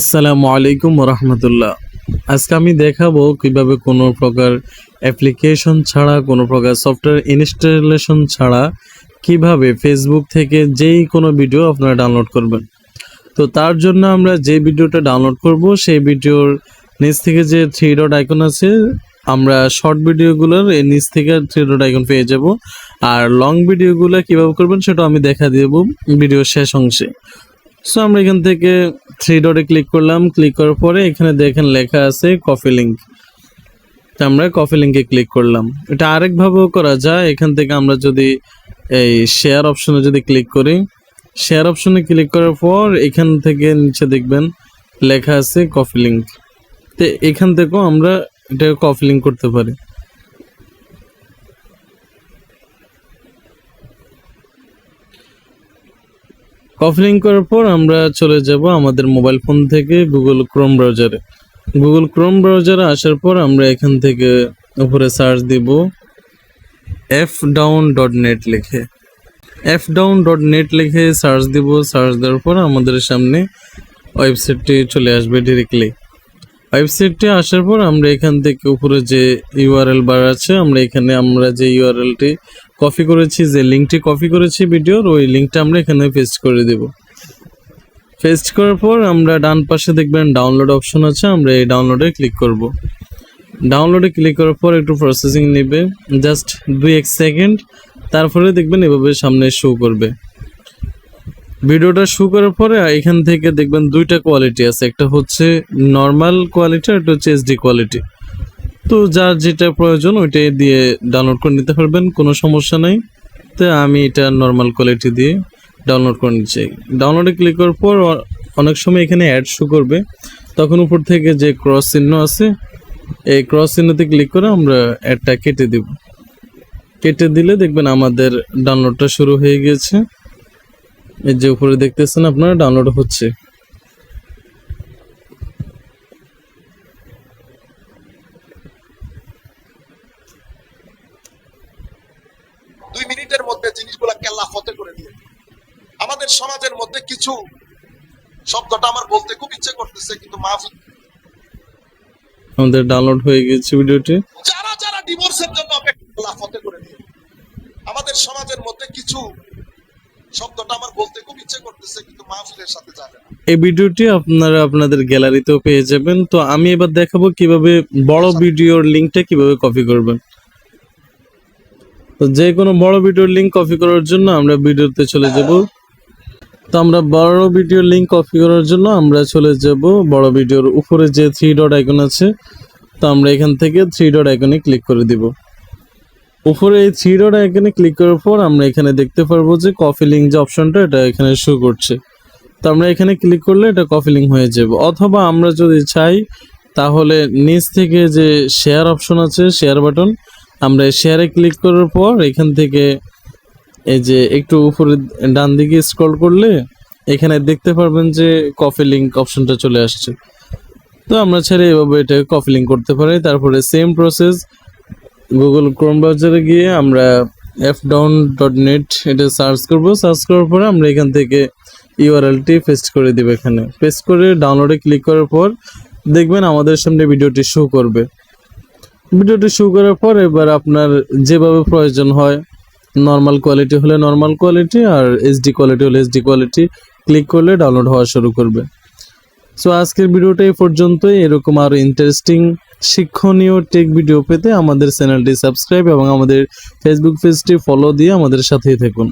আসসালামু আলাইকুম রহমতুল্লাহ আজকে আমি দেখাবো কীভাবে কোনো প্রকার অ্যাপ্লিকেশন ছাড়া, কোনো প্রকার সফটওয়্যার ইনস্টলেশন ছাড়া কীভাবে ফেসবুক থেকে যেই কোনো ভিডিও আপনারা ডাউনলোড করবেন। তো তার জন্য আমরা যে ভিডিওটা ডাউনলোড করব, সেই ভিডিওর নিচ থেকে যে থ্রি ডট আইকন আছে, আমরা শর্ট ভিডিওগুলোর নিচ থেকে থ্রি ডট আইকন পেয়ে যাব। আর লং ভিডিওগুলো কীভাবে করবেন সেটা আমি দেখা দেব ভিডিওর শেষ অংশে। সো আমরা এখান থেকে থ্রি ডটে ক্লিক করলাম ক্লিক করার পরে এখানে দেখেন লেখা আছে কফি লিঙ্ক আমরা কফি লিঙ্কে ক্লিক করলাম। এটা আরেকভাবেও করা যায়, এখান থেকে আমরা যদি এই শেয়ার অপশনে যদি ক্লিক করি শেয়ার অপশনে ক্লিক করার পর এখান থেকে নিচে দেখবেন লেখা আছে কফি লিঙ্ক তো এখান থেকেও আমরা এটা কফি লিঙ্ক করতে পারি। কফি লিঙ্ক করার পর আমরা চলে যাব আমাদের মোবাইল ফোন থেকে গুগল ক্রোম ব্রাউজারে গুগল ক্রোম ব্রাউজারে আসার পর আমরা এখান থেকে উপরে সার্চ দিব এফ ডাউন ডট নেট লিখে। এফ ডাউন ডট নেট লিখে সার্চ দিব। সার্চ দেওয়ার পর আমাদের সামনে ওয়েবসাইটটি চলে আসবে ডিরেক্টলি ওয়েবসাইটটি আসার পর আমরা এখান থেকে উপরে যে ইউআরএল বার আছে, আমরা এখানে আমরা যে ইউআরএলটি কপি করেছি, যে লিঙ্কটি কপি করেছি ভিডিওর, ওই লিঙ্কটা আমরা এখানে পেস্ট করে দেব। পেস্ট করার পর আমরা ডান পাশে দেখবেন ডাউনলোড অপশন আছে, আমরা এই ডাউনলোডে ক্লিক করব। ডাউনলোডে ক্লিক করার পর একটু প্রসেসিং নেবে জাস্ট দুই এক সেকেন্ড তারপরে দেখবেন এভাবে সামনে শো করবে। ভিডিওটা শো করার পরে এখান থেকে দেখবেন দুইটা কোয়ালিটি আছে, একটা হচ্ছে নর্মাল কোয়ালিটি আর একটা হচ্ছে এইচডি কোয়ালিটি তো যার যেটা প্রয়োজন ওইটাই দিয়ে ডাউনলোড করে নিতে পারবেন, কোনো সমস্যা নেই। তো আমি এটা নর্মাল কোয়ালিটি দিয়ে ডাউনলোড করে নিচ্ছি। ডাউনলোডে ক্লিক করার পর অনেক সময় এখানে অ্যাড শো করবে। তখন উপর থেকে যে ক্রস চিহ্ন আছে, এই ক্রস চিহ্নতে ক্লিক করে আমরা অ্যাডটা কেটে দিব। কেটে দিলে দেখবেন আমাদের ডাউনলোডটা শুরু হয়ে গিয়েছে। এই যে উপরে দেখতেছেন আপনারা ডাউনলোড হচ্ছে দুই মিনিটের মধ্যে জিনিসগুলা কেল্লা ফতে করে দিয়ে আমাদের সমাজের মধ্যে কিছু শব্দটা আমার বলতে খুব ইচ্ছে করতেছে কিন্তু মাহফিল আমাদের ডাউনলোড হয়ে গেছে ভিডিওটি। যারা যারা ডিভোর্সের জন্য অপেক্ষা ফতে করে দিয়ে আমাদের সমাজের মধ্যে কিছু শব্দটা আমার বলতে খুব ইচ্ছে করতেছে কিন্তু মাহফিলের সাথে যাবে না। এই ভিডিওটি আপনারা আপনাদের গ্যালারিতেও পেয়ে যাবেন। তো আমি এবার দেখাবো কীভাবে বড় ভিডিওর লিংকটা কীভাবে কপি করবেন। তো যে কোনো বড় ভিডিওর লিঙ্ক কপি করার জন্য আমরা ভিডিওতে চলে যাব। তো আমরা বড় ভিডিওর লিঙ্ক কপি করার জন্য আমরা চলে যাব বড় ভিডিওর উপরে যে থ্রি ডট আইকন আছে। তো আমরা এখান থেকে থ্রি ডট আইকনে ক্লিক করে দিব। উপরে এই থ্রি ডট আইকনে ক্লিক করার পর আমরা এখানে দেখতে পারব যে কপি লিঙ্ক যে অপশনটা এটা এখানে শো করছে। তো আমরা এখানে ক্লিক করলে এটা কপি লিঙ্ক হয়ে যাবে। অথবা আমরা যদি চাই, তাহলে নিচ থেকে যে শেয়ার অপশন আছে শেয়ার বাটন আমরা শেয়ারে ক্লিক করার পর এখান থেকে এই যে একটু উপরে ডান দিকে স্ক্রল করলে এখানে দেখতে পারবেন যে কপি লিঙ্ক অপশনটা চলে আসছে। তো আমরা ছেড়ে এভাবে এটা কপি লিঙ্ক করতে পারি। তারপরে সেম প্রসেস গুগল ক্রোম ব্রাউজারে গিয়ে আমরা এফ ডাউন ডট নেট এটা সার্চ করব। সার্চ করার পরে আমরা এখান থেকে ইউআরএলটি পেস্ট করে দিব এখানে। পেস্ট করে ডাউনলোডে ক্লিক করার পর দেখবেন আমাদের সামনে ভিডিওটি শো করবে। ভিডিওটি শো করার পর এবার আপনার যেভাবে প্রয়োজন হয় নর্মাল কোয়ালিটি হলে নর্মাল কোয়ালিটি আর এইচডি কোয়ালিটি হলে এইচডি কোয়ালিটি ক্লিক করলে ডাউনলোড হওয়া শুরু করবে। সো আজকের ভিডিওটা এই পর্যন্তই। এরকম আরও ইন্টারেস্টিং শিক্ষণীয় টেক ভিডিও পেতে আমাদের চ্যানেলটি সাবস্ক্রাইব এবং আমাদের ফেসবুক পেজটি ফলো দিয়ে আমাদের সাথেই থাকুন।